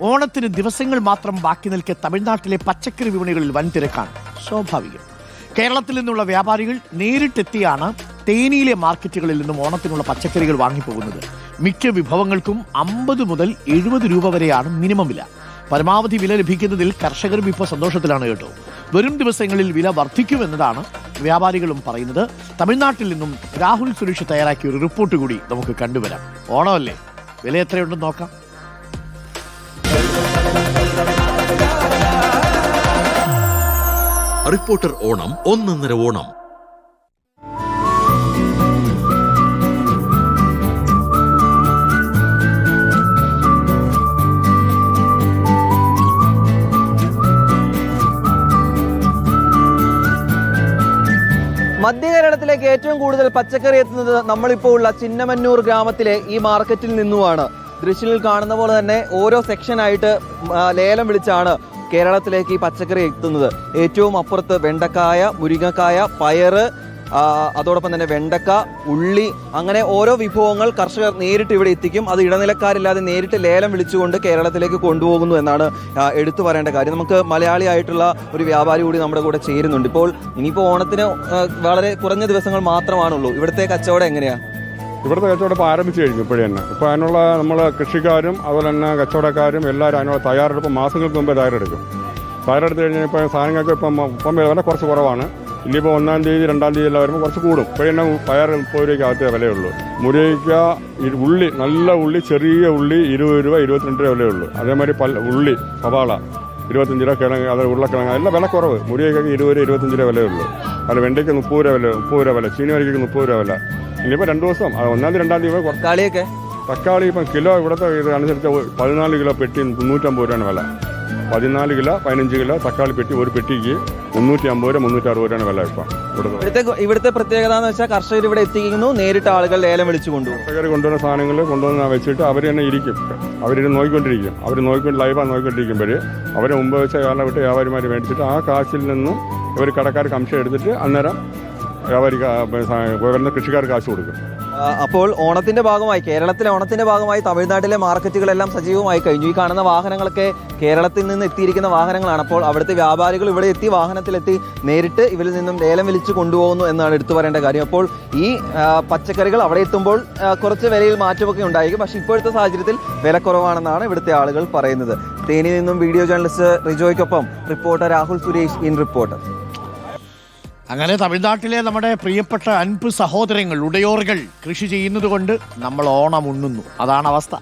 ഓണത്തിന് ദിവസങ്ങൾ മാത്രം ബാക്കി നിൽക്കെ തമിഴ്നാട്ടിലെ പച്ചക്കറി വിപണികളിൽ വൻ തിരക്കാണ്. സ്വാഭാവികം. കേരളത്തിൽ നിന്നുള്ള വ്യാപാരികൾ നേരിട്ടെത്തിയാണ് തേനിയിലെ മാർക്കറ്റുകളിൽ നിന്നും ഓണത്തിനുള്ള പച്ചക്കറികൾ വാങ്ങിപ്പോകുന്നത്. മിക്ക വിഭവങ്ങൾക്കും അമ്പത് മുതൽ എഴുപത് രൂപ വരെയാണ് മിനിമം വില. പരമാവധി വില ലഭിക്കുന്നതിൽ കർഷകരും ഇപ്പോൾ സന്തോഷത്തിലാണ് കേട്ടോ. വരും ദിവസങ്ങളിൽ വില വർദ്ധിക്കുമെന്നതാണ് വ്യാപാരികളും പറയുന്നത്. തമിഴ്നാട്ടിൽ നിന്നും രാഹുൽ സുരേഷ് തയ്യാറാക്കിയ ഒരു റിപ്പോർട്ട് കൂടി നമുക്ക് കണ്ടുവരാം. ഓണമല്ലേ? വില എത്രയുണ്ടെന്ന് നോക്കാം. റിപ്പോർട്ടർ ഓണം ഒന്നൊന്നര ഓണം. മധ്യ കേരളത്തിലേക്ക് ഏറ്റവും കൂടുതൽ പച്ചക്കറി എത്തുന്നത് നമ്മളിപ്പോൾ ഉള്ള ചിന്നമന്നൂർ ഗ്രാമത്തിലെ ഈ മാർക്കറ്റിൽ നിന്നുമാണ്. ദൃശ്യത്തിൽ കാണുന്ന പോലെ തന്നെ ഓരോ സെക്ഷനായിട്ട് ലേലം വിളിച്ചാണ് കേരളത്തിലേക്ക് ഈ പച്ചക്കറി എത്തുന്നത്. ഏറ്റവും അപ്പുറത്ത് വെണ്ടക്കായ മുരിങ്ങക്കായ പയറ് അതോടൊപ്പം തന്നെ വെണ്ടക്ക ഉള്ളി അങ്ങനെ ഓരോ വിഭവങ്ങൾ കർഷകർ നേരിട്ട് ഇവിടെ എത്തിക്കും. അത് ഇടനിലക്കാരില്ലാതെ നേരിട്ട് ലേലം വിളിച്ചുകൊണ്ട് കേരളത്തിലേക്ക് കൊണ്ടുപോകുന്നു എന്നാണ് എടുത്തു പറയേണ്ട കാര്യം. നമുക്ക് മലയാളിയായിട്ടുള്ള ഒരു വ്യാപാരി കൂടി നമ്മുടെ കൂടെ ചേരുന്നുണ്ട്. ഇപ്പോൾ ഇനിയിപ്പോൾ ഓണത്തിന് വളരെ കുറഞ്ഞ ദിവസങ്ങൾ മാത്രമാണുള്ളൂ. ഇവിടുത്തെ കച്ചവടം എങ്ങനെയാ? ഇവിടുത്തെ കച്ചവടം ഇപ്പോൾ ആരംഭിച്ചു കഴിഞ്ഞു ഇപ്പോഴേ തന്നെ. ഇപ്പോൾ അതിനുള്ള നമ്മൾ കൃഷിക്കാരും അതുപോലെ തന്നെ കച്ചവടക്കാരും എല്ലാവരും അതിനുള്ള തയ്യാറെടുപ്പ് മാസങ്ങൾക്ക് മുമ്പേ തയ്യാറെടുക്കും. തയ്യാറെടുത്ത് കഴിഞ്ഞാൽ ഇപ്പോൾ സാധനങ്ങൾക്ക് ഇപ്പം ഇപ്പം വില കുറച്ച് കുറവാണ്. ഇനിയിപ്പോൾ ഒന്നാം തീയതി രണ്ടാം തീയതി എല്ലാം വരുമ്പോൾ കുറച്ച് കൂടും. ഇപ്പോഴേ തന്നെ പയർ മുപ്പത് രൂപയ്ക്ക് അകത്തേ വിലയുള്ളൂ മുരിക്ക ഉള്ളി നല്ല ഉള്ളി ചെറിയ ഉള്ളി ഇരുപത് രൂപ ഇരുപത്തിരണ്ട് രൂപ വിലയുള്ളൂ. അതേമാതിരി പല ഉള്ളി സവാള ഇരുപത്തഞ്ച് രൂപ കിഴങ്ങ് അത് ഉരുളക്കിഴങ്ങ് എല്ലാം വില കുറവ്. മുരിയൊക്കെ ഇരുപത് രൂപ ഇരുപത്തഞ്ച് രൂപ വിലയുള്ളൂ. അല്ല വെണ്ടയ്ക്ക് മുപ്പത് രൂപ വില മുപ്പത് രൂപ വില ചീനി വരയ്ക്ക് മുപ്പത് രൂപ വില. ഇനിയിപ്പോൾ രണ്ടു ദിവസം ഒന്നാം തീയതി രണ്ടാം തീയതി കുറച്ച് കളിയൊക്കെ തക്കാളി ഇപ്പം കിലോ ഇവിടുത്തെ ഇത് അനുസരിച്ച് പതിനാല് കിലോ പെട്ടി മുന്നൂറ്റമ്പത് രൂപയാണ് വില. പതിനാല് കിലോ പതിനഞ്ച് കിലോ തക്കാളി പെട്ടി ഒരു പെട്ടിക്ക് മുന്നൂറ്റി അമ്പത് രൂപ മുന്നൂറ്റി അറുപത് രൂപയാണ് വില ഇപ്പം ഇവിടുത്തെ. ഇവിടുത്തെ പ്രത്യേകത എന്ന് വെച്ചാൽ കർഷകർ ഇവിടെ എത്തിക്കുന്നു നേരിട്ട് ആളുകൾ ലേലം വിളിച്ചു കൊണ്ടുപോകും കർഷകർ കൊണ്ടുവരുന്ന സാധനങ്ങൾ കൊണ്ടുവന്ന് വെച്ചിട്ട് അവർ തന്നെ ഇരിക്കും. അവരിത് നോക്കിക്കൊണ്ടിരിക്കും അവർ നോക്കിക്കൊണ്ട് ലൈവാണ് നോക്കിക്കൊണ്ടിരിക്കുമ്പോൾ അവരെ മുമ്പ് വെച്ച കാലം വിട്ട് വ്യാപാരിമാർ മേടിച്ചിട്ട് ആ കാശിൽ നിന്നും ഇവർ കടക്കാർ കംശം എടുത്തിട്ട് അന്നേരം വ്യാപാരി വരുന്ന കൃഷിക്കാർ കാശ് കൊടുക്കും. അപ്പോൾ ഓണത്തിന്റെ ഭാഗമായി കേരളത്തിലെ ഓണത്തിന്റെ ഭാഗമായി തമിഴ്നാട്ടിലെ മാർക്കറ്റുകളെല്ലാം സജീവമായി കഴിഞ്ഞു. ഈ കാണുന്ന വാഹനങ്ങളൊക്കെ കേരളത്തിൽ നിന്ന് എത്തിയിരിക്കുന്ന വാഹനങ്ങളാണ്. അപ്പോൾ അവിടുത്തെ വ്യാപാരികൾ ഇവിടെ എത്തി വാഹനത്തിലെത്തി നേരിട്ട് ഇവരിൽ നിന്നും ലേലം വിളിച്ച് കൊണ്ടുപോകുന്നു എന്നാണ് എടുത്തു പറയേണ്ട കാര്യം. അപ്പോൾ ഈ പച്ചക്കറികൾ അവിടെ എത്തുമ്പോൾ കുറച്ച് വിലയിൽ മാറ്റമൊക്കെ ഉണ്ടായിരിക്കും. പക്ഷേ ഇപ്പോഴത്തെ സാഹചര്യത്തിൽ വില കുറവാണെന്നാണ് ഇവിടുത്തെ ആളുകൾ പറയുന്നത്. തേനി നിന്നും video journalist റിജോയ്ക്കൊപ്പം reporter Rahul Suresh in reporter. അങ്ങനെ തമിഴ്നാട്ടിലെ നമ്മുടെ പ്രിയപ്പെട്ട അൻപ് സഹോദരങ്ങൾ ഉടയോറുകൾ കൃഷി ചെയ്യുന്നത് കൊണ്ട് നമ്മൾ ഓണം ഉണ്ണുന്നു. അതാണ് അവസ്ഥ.